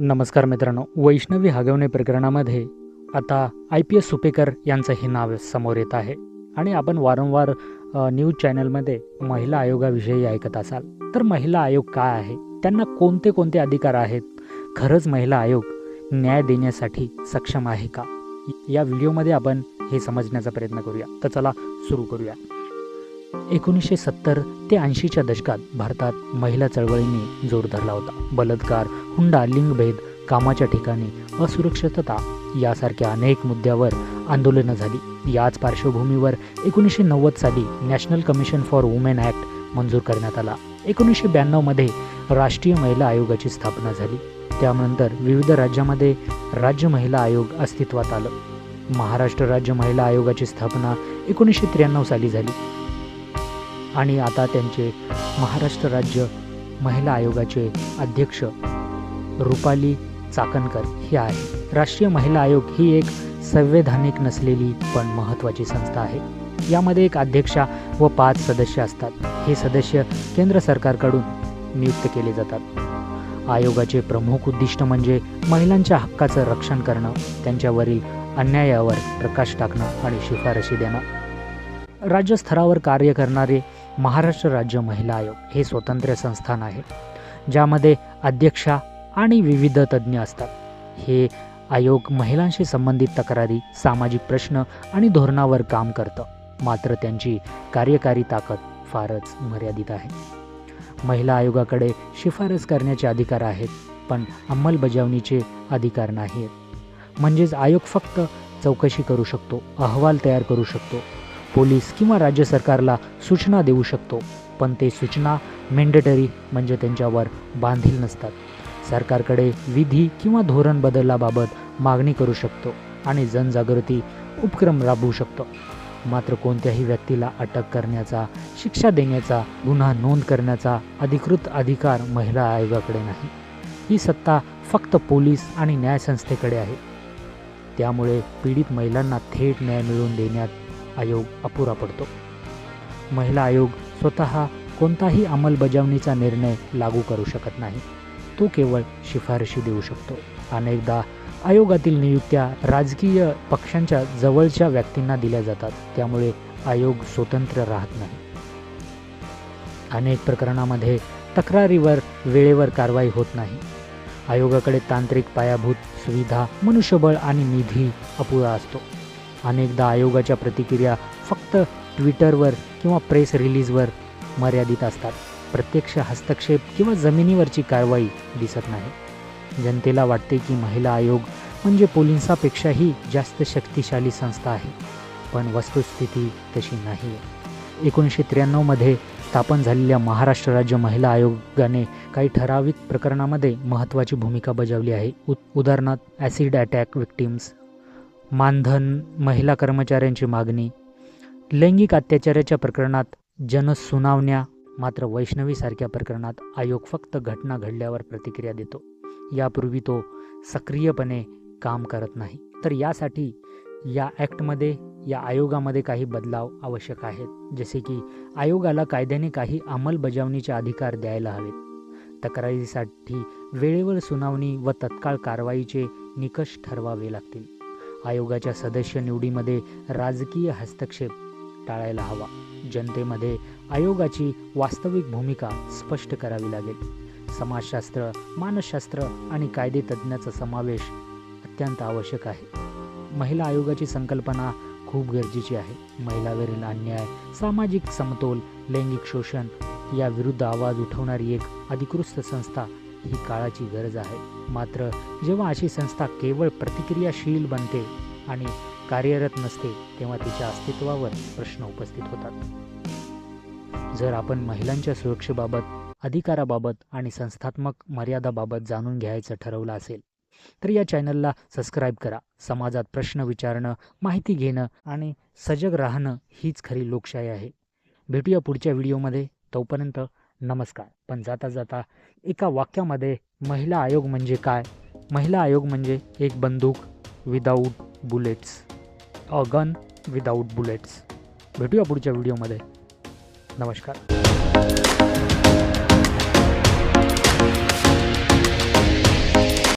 नमस्कार मित्रांनो वैष्णवी हगवणे प्रकरणामध्ये आता आय पी एस सुपेकर यांचं हे नाव समोर येत आहे. आणि आपण वारंवार न्यूज चॅनलमध्ये महिला आयोगाविषयी ऐकत असाल. तर महिला आयोग काय आहे? त्यांना कोणते कोणते अधिकार आहेत? खरंच महिला आयोग न्याय देण्यासाठी सक्षम आहे का? या व्हिडिओमध्ये आपण हे समजण्याचा प्रयत्न करूया. तर चला सुरू करूया. एकोणीसशे सत्तर ते ऐंशीच्या दशकात भारतात महिला चळवळीने जोर धरला होता. बलात्कार हुंडा लिंगभेद कामाच्या ठिकाणी असुरक्षितता यासारख्या अनेक मुद्द्यावर आंदोलनं झाली. याच पार्श्वभूमीवर एकोणीसशे नव्वद साली national commission for women act मंजूर करण्यात आला. एकोणीसशे ब्याण्णवमध्ये राष्ट्रीय महिला आयोगाची स्थापना झाली. त्यानंतर विविध राज्यामध्ये राज्य महिला आयोग अस्तित्वात आलं. महाराष्ट्र राज्य महिला आयोगाची स्थापना एकोणीसशे त्र्याण्णव साली झाली. आणि आता त्यांचे महाराष्ट्र राज्य महिला आयोगाचे अध्यक्ष रुपाली चाकणकर हे आहे राष्ट्रीय महिला आयोग ही एक संवैधानिक नसलेली पण महत्त्वाची संस्था आहे. यामध्ये एक अध्यक्षा व पाच सदस्य असतात. हे सदस्य केंद्र सरकारकडून नियुक्त केले जातात. आयोगाचे प्रमुख उद्दिष्ट म्हणजे महिलांच्या हक्काचं रक्षण करणं त्यांच्यावरील अन्यायावर प्रकाश टाकणं आणि शिफारशी देणं. राज्यस्तरावर कार्य करणारे महाराष्ट्र राज्य महिला आयोग हे स्वतंत्र संस्थान आहे ज्यामध्ये अध्यक्षा आणि विविध तज्ज्ञ असतात. हे आयोग महिलांशी संबंधित तक्रारी सामाजिक प्रश्न आणि धोरणावर काम करतं. मात्र त्यांची कार्यकारी ताकद फारच मर्यादित आहे. महिला आयोगाकडे शिफारस करण्याचे अधिकार आहेत पण अंमलबजावणीचे अधिकार नाही आहेत म्हणजेच आयोग फक्त चौकशी करू शकतो अहवाल तयार करू शकतो पोलीस किंवा राज्य सरकारला सूचना देऊ शकतो. पण ते सूचना मेंडेटरी म्हणजे त्यांच्यावर बांधील नसतात. सरकारकडे विधी किंवा धोरण बदलाबाबत मागणी करू शकतो आणि जनजागृती उपक्रम राबवू शकतो. मात्र कोणत्याही व्यक्तीला अटक करण्याचा शिक्षा देण्याचा गुन्हा नोंद करण्याचा अधिकृत अधिकार महिला आयोगाकडे नाही. ही सत्ता फक्त पोलीस आणि न्यायसंस्थेकडे आहे. त्यामुळे पीडित महिलांना थेट न्याय मिळवून देण्यात आयोग अपुरा पडतो. महिला आयोग स्वतः कोणताही अंमलबजावणीचा निर्णय लागू करू शकत नाही. तो केवळ शिफारशी देऊ शकतो. अनेकदा आयोगातील नियुक्त्या राजकीय पक्षांच्या जवळच्या व्यक्तींना दिल्या जातात. त्यामुळे आयोग स्वतंत्र राहत नाही. अनेक प्रकरणामध्ये तक्रारीवर वेळेवर कारवाई होत नाही. आयोगाकडे तांत्रिक पायाभूत सुविधा मनुष्यबळ आणि निधी अपुरा असतो. अनेकदा आयोगाच्या प्रतिक्रिया फक्त ट्विटरवर किंवा प्रेस रिलीजवर मर्यादित असतात. प्रत्यक्ष हस्तक्षेप किंवा जमिनीवरची कारवाई दिसत नाही. जनतेला वाटते की महिला आयोग म्हणजे पोलिसांपेक्षाही जास्त शक्तिशाली संस्था आहे. पण वस्तुस्थिती तशी नाही आहे एकोणीसशे त्र्याण्णवमध्ये स्थापन झालेल्या महाराष्ट्र राज्य महिला आयोगाने काही ठराविक प्रकरणामध्ये महत्त्वाची भूमिका बजावली आहे. उदाहरणार्थ ॲसिड अटॅक विक्टिम्स मानधन महिला कर्मचाऱ्यांची मागणी लैंगिक अत्याचाराच्या प्रकरणात जनसुनावण्या मात्र वैष्णवीसारख्या प्रकरणात आयोग फक्त घटना घडल्यावर प्रतिक्रिया देतो. यापूर्वी तो सक्रियपणे काम करत नाही. तर यासाठी या ॲक्टमध्ये या आयोगामध्ये काही बदलाव आवश्यक आहेत जसे की आयोगाला कायद्याने काही अंमलबजावणीचे अधिकार द्यायला हवेत. तक्रारीसाठी वेळेवर सुनावणी व तत्काळ कारवाईचे निकष ठरवावे लागतील. आयोगाच्या सदस्य निवडीमध्ये राजकीय हस्तक्षेप टाळायला हवा. जनतेमध्ये आयोगाची वास्तविक भूमिका स्पष्ट करावी लागेल. समाजशास्त्र मानसशास्त्र आणि कायदे तज्ज्ञाचा समावेश अत्यंत आवश्यक आहे. महिला आयोगाची संकल्पना खूप गरजेची आहे. महिलावरील अन्याय सामाजिक समतोल लैंगिक शोषण याविरुद्ध आवाज उठवणारी एक अधिकृत संस्था ही काळाची गरज आहे. मात्र जेव्हा अशी संस्था केवळ प्रतिक्रियाशील बनते आणि कार्यरत नसते तेव्हा तिच्या अस्तित्वावर प्रश्न उपस्थित होतात. जर आपण महिलांच्या सुरक्षेबाबत अधिकाराबाबत आणि संस्थात्मक मर्यादाबाबत जाणून घ्यायचं ठरवलं असेल तर या चॅनलला सबस्क्राईब करा. समाजात प्रश्न विचारणं माहिती घेणं आणि सजग राहणं हीच खरी लोकशाही आहे. भेटूया पुढच्या व्हिडिओमध्ये. तोपर्यंत नमस्कार. पण जाता जाता एका वाक्यामध्ये महिला आयोग म्हणजे काय? महिला आयोग म्हणजे एक बंदूक without bullets a gun without bullets भेटूया पुढच्या व्हिडिओमध्ये नमस्कार.